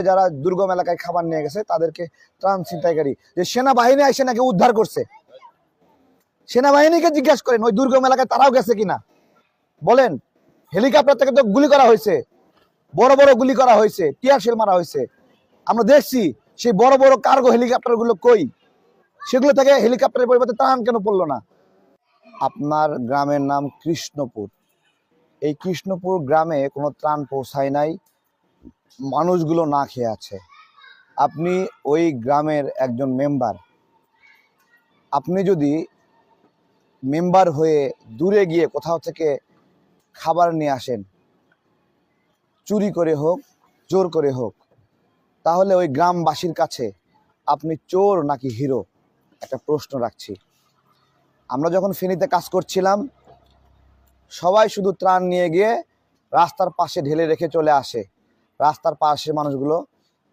যারা দুর্গম এলাকায় খাবার নিয়ে গেছে, তাদেরকে ত্রাণ ছিনতাইকারী, যে সেনাবাহিনী এসে নাকি উদ্ধার করছে। সেনাবাহিনীকে জিজ্ঞাসা করেন, ওই দুর্গম এলাকায় তারাও গেছে কিনা? বলেন, হেলিকপ্টার থেকে তো গুলি করা হয়েছে। বড় বড় গুলি করা হয়েছে, টিয়ার শেল মারা হয়েছে। আমরা দেখছি, সেই বড় বড় কার্গো হেলিকপ্টারগুলো কই? সেগুলো থেকে হেলিকপ্টারের পরিবর্তে ত্রাণ কেন পড়ল না? আপনার গ্রামের নাম কৃষ্ণপুর। এই কৃষ্ণপুর গ্রামে কোনো ত্রাণ পৌঁছায় নাই। মানুষগুলো না খেয়ে আছে। আপনি ওই গ্রামের একজন মেম্বার আপনি যদি মেম্বার হয়ে দূরে গিয়ে কোথাও থেকে খাবার নিয়ে আসেন, চুরি করে হোক, জোর করে হোক, তাহলে ওই গ্রামবাসীর কাছে আপনি চোর নাকি হিরো? একটা প্রশ্ন রাখছি। আমরা যখন ফেনীতে কাজ করছিলাম, সবাই শুধু ত্রাণ নিয়ে গিয়ে রাস্তার পাশে ঢেলে রেখে চলে আসে। রাস্তার পাশে মানুষগুলো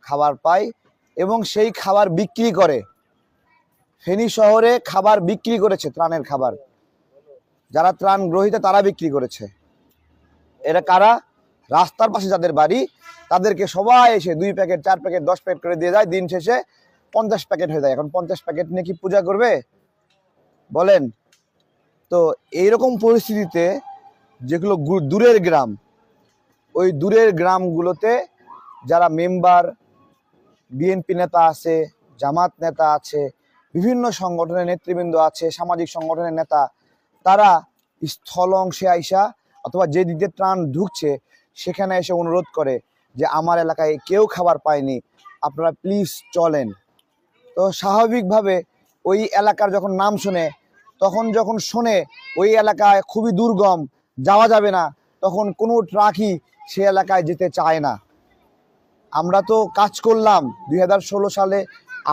খাবার পায় এবং সেই খাবার বিক্রি করে। ফেনী শহরে খাবার বিক্রি করেছে, ত্রাণের খাবার। যারা ত্রাণ গ্রহীতা, তারা বিক্রি করেছে। এরা কারা? রাস্তার পাশে যাদের বাড়ি, তাদেরকে সবাই এসে দুই প্যাকেট, চার প্যাকেট, দশ প্যাকেট করে দিয়ে যায়। দিন শেষে পঞ্চাশ প্যাকেট হয়ে যায়। এখন পঞ্চাশ প্যাকেট নিয়ে কি পূজা করবে? বলেন। তো এইরকম পরিস্থিতিতে যেগুলো দূরের গ্রাম ওই দূরের গ্রামগুলোতে যারা মেম্বার, বিএনপি নেতা আছে, জামাত নেতা আছে, বিভিন্ন সংগঠনের নেতৃবৃন্দ আছে, সামাজিক সংগঠনের নেতা, তারা স্থল অংশে আইসা অথবা যে দিকে ত্রাণ ঢুকছে, সেখানে এসে অনুরোধ করে যে আমার এলাকায় কেউ খাবার পায়নি, আপনারা প্লিজ চলেন। তো স্বাভাবিকভাবে ওই এলাকার যখন নাম শুনে, তখন যখন শোনে ওই এলাকায় খুবই দুর্গম, যাওয়া যাবে না, তখন কোনো ট্রাকই সে এলাকায় যেতে চায় না। আমরা তো কাজ করলাম দু হাজার ষোলো সালে,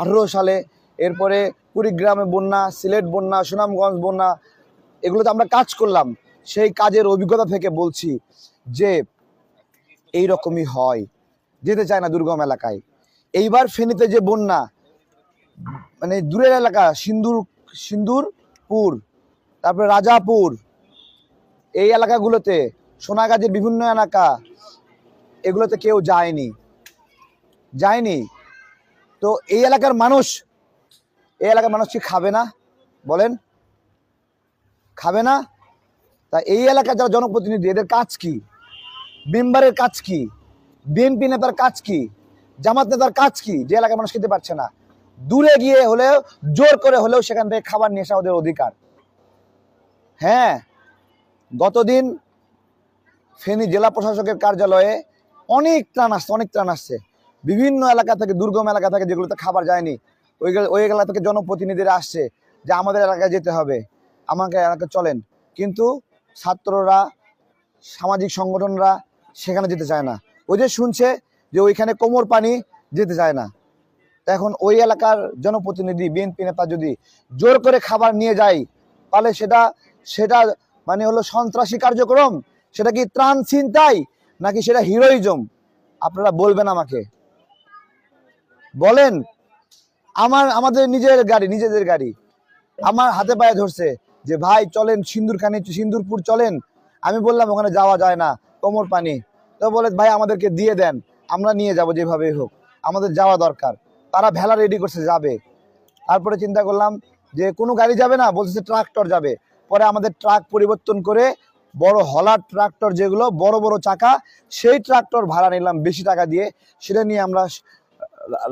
আঠেরো সালে, এরপরে কুড়িগ্রামে বন্যা, সিলেট বন্যা, সুনামগঞ্জ বন্যা, এগুলোতে আমরা কাজ করলাম। সেই কাজের অভিজ্ঞতা থেকে বলছি যে এই রকমই হয়, যেতে চায় না দুর্গম এলাকায়। এইবার ফেনীতে যে বন্যা মানে দূরের এলাকা, সিন্দুর, সিন্দুরপুর, তারপরে রাজাপুর, এই এলাকাগুলোতে সোনাগাজীর বিভিন্ন এলাকা, এগুলোতে কেউ যায়নি। যায়নি। তো এই এলাকার মানুষ, এই এলাকার মানুষ কি খাবে না? বলেন। খাবে না? তা এই এলাকার যারা জনপ্রতিনিধি, এদের কাজ কি? মেম্বারের কাজ কি? বিএনপি নেতার কাজ কি? জামাত নেতার কাজ কি? যে এলাকার মানুষ খেতে পারছে না। দূরে গিয়ে হলেও, জোর করে হলেও সেখান থেকে খাবার নিয়ে আসা ওদের অধিকার। হ্যাঁ গতদিন ফেনী জেলা প্রশাসকের কার্যালয়ে অনেক ত্রাণ আসছে, অনেক ত্রাণ আসছে। বিভিন্ন এলাকা থেকে, দুর্গম এলাকা থেকে যেগুলোতে খাবার যায়নি, ওই ওই এলাকা থেকে জনপ্রতিনিধিরা আসছে যে আমাদের এলাকায় যেতে হবে, আমাকে এলাকায় চলেন। কিন্তু ছাত্ররা, সামাজিক সংগঠনরা সেখানে যেতে চায় না। ওই যে শুনছে যে ওইখানে কোমর পানি যেতে চায় না। এখন ওই এলাকার জনপ্রতিনিধি, বিএনপি নেতা যদি জোর করে খাবার নিয়ে যায়, তাহলে সেটা সেটা মানে হলো সন্ত্রাসী কার্যক্রম সেটা কি ত্রাণ ছিনতাই নাকি সেটা হিরোইজম? আপনারা বলবেন আমাকে। বলেন, আমার, আমাদের নিজের গাড়ি, নিজেদের গাড়ি। আমার হাতে পায়ে ধরছে যে, ভাই, চলেন সিন্দুরখানি সিন্দুরপুর চলেন। আমি বললাম, ওখানে যাওয়া যায় না, কোমর পানি। তো বলে, ভাই, আমাদেরকে দিয়ে দেন, আমরা নিয়ে যাব যেভাবে হোক, আমাদের যাওয়া দরকার। তারা ভেলা রেডি করছে, যাবে। তারপরে চিন্তা করলাম যে, কোনো গাড়ি যাবে না? বলছে, ট্রাক্টর যাবে। পরে আমাদের ট্রাক পরিবর্তন করে বড় হলার ট্রাক্টর যেগুলো, বড় বড় চাকা, সেই ট্রাক্টর ভাড়া নিলাম বেশি টাকা দিয়ে। সেটা নিয়ে আমরা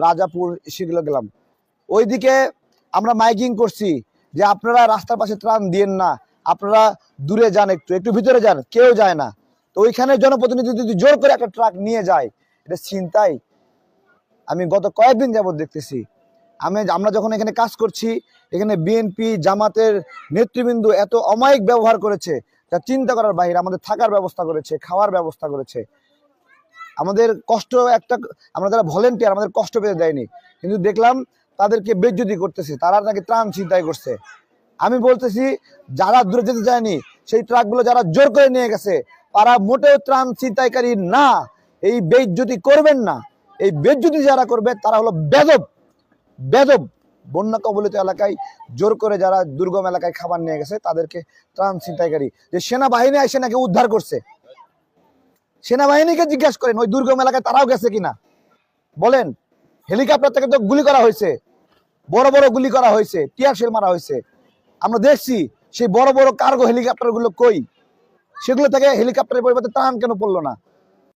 রাজাপুর সেগুলো গেলাম। ওইদিকে আমরা মাইকিং করছি যে আপনারা রাস্তার পাশে ত্রাণ দিয়েন না। আপনারা দূরে যান একটু একটু ভিতরে যান, কেউ যায় না। তো ওইখানে জনপ্রতিনিধি যদি জোর করে একটা ট্রাক নিয়ে যায়, এটা চিন্তাই আমি গত কয়েকদিন যাবত দেখতেছি। আমি আমরা যখন এখানে কাজ করছি, এখানে বিএনপি জামাতের নেতৃবৃন্দ এত অমায়িক ব্যবহার করেছে যা চিন্তা করার বাইরে আমাদের থাকার ব্যবস্থা করেছে, খাওয়ার ব্যবস্থা করেছে। আমাদের কষ্ট একটা, আমরা যারা ভলেন্টিয়ার আমাদের কষ্ট পেতে দেয়নি। কিন্তু দেখলাম তাদেরকে বেজ্জতি করতেছে, তারা নাকি ত্রাণ চিন্তাই করছে। আমি বলতেছি, যারা দূরে যেতে চায়নি, সেই ট্রাকগুলো যারা জোর করে নিয়ে গেছে, তারা মোটেও ত্রাণ চিন্তাইকারী না। এই বেজ্জতি করবেন না। এই বেজ্জতি যারা করবে, তারা হলো বেদব। বেদব। বন্যা কবলিত এলাকায় জোর করে যারা দুর্গম এলাকায় খাবার নিয়ে গেছে, তাদেরকে ত্রাণ ছিনতাইকারী যে সেনাবাহিনী এসে নাকি উদ্ধার করছে। সেনাবাহিনীকে জিজ্ঞাসা করেন, ওই দুর্গম এলাকায় তারাও গেছে কিনা? বলেন, হেলিকপ্টার থেকে তো গুলি করা হয়েছে। বড় বড় গুলি করা হয়েছে, টিয়ার শেল মারা হয়েছে। আমরা দেখছি সেই বড় বড় কার্গো হেলিকপ্টারগুলো কই? সেগুলো থেকে হেলিকপ্টারের পরিবর্তে টান কেন পড়ল না?